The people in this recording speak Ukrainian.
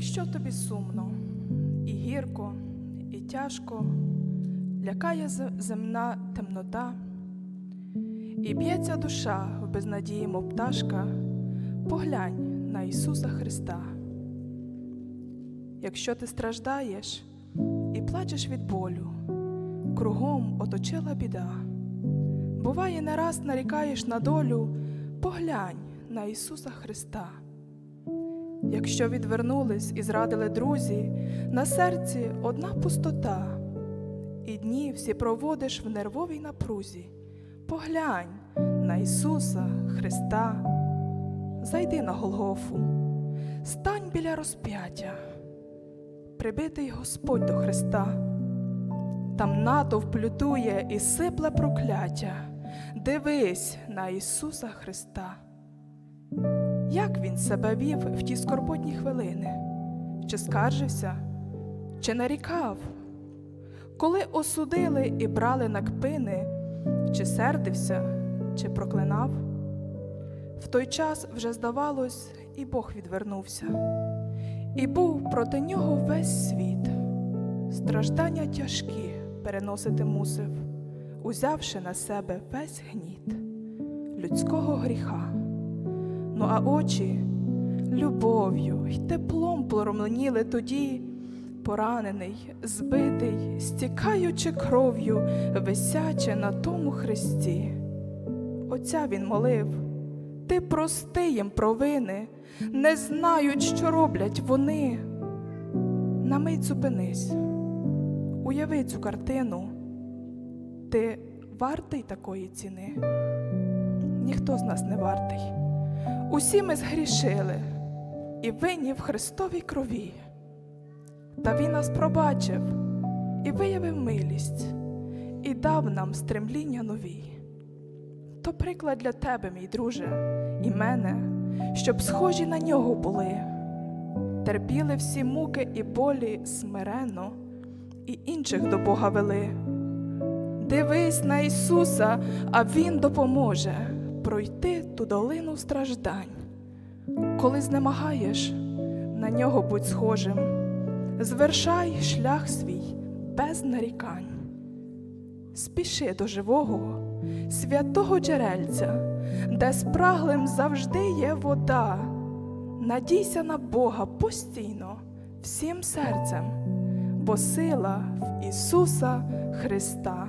Якщо тобі сумно, і гірко, і тяжко, лякає земна темнота, і б'ється душа в безнадії, мов пташка, поглянь на Ісуса Христа. Якщо ти страждаєш і плачеш від болю, кругом оточила біда. Буває, не раз нарікаєш на долю, поглянь на Ісуса Христа. Якщо відвернулись і зрадили друзі, на серці одна пустота, і дні всі проводиш в нервовій напрузі. Поглянь на Ісуса Христа, зайди на Голгофу, стань біля розп'яття, прибитий Господь до Христа. Там натовп лютує і сипле прокляття. Дивись на Ісуса Христа. Як він себе вів в ті скорботні хвилини? Чи скаржився, чи нарікав? Коли осудили і брали на кпини, чи сердився, чи проклинав? В той час вже здавалось, і Бог відвернувся, і був проти нього весь світ. Страждання тяжкі переносити мусив, узявши на себе весь гніт людського гріха. Ну а очі любов'ю й теплом променіли тоді, поранений, збитий, стікаючи кров'ю, висяче на тому хресті. Отця він молив, ти прости їм провини, не знають, що роблять вони. На мить зупинись, уяви цю картину, ти вартий такої ціни? Ніхто з нас не вартий. Усі ми згрішили і винні в Христовій крові. Та Він нас пробачив і виявив милість, і дав нам стремління нові. То приклад для тебе, мій друже, і мене, щоб схожі на нього були, терпіли всі муки і болі смиренно, і інших до Бога вели. Дивись на Ісуса, а Він допоможе пройти ту долину страждань. Коли знемагаєш, на нього будь схожим, звершай шлях свій без нарікань. Спіши до живого, святого джерельця, де спраглим завжди є вода. Надійся на Бога постійно, всім серцем, бо сила в Ісуса Христа.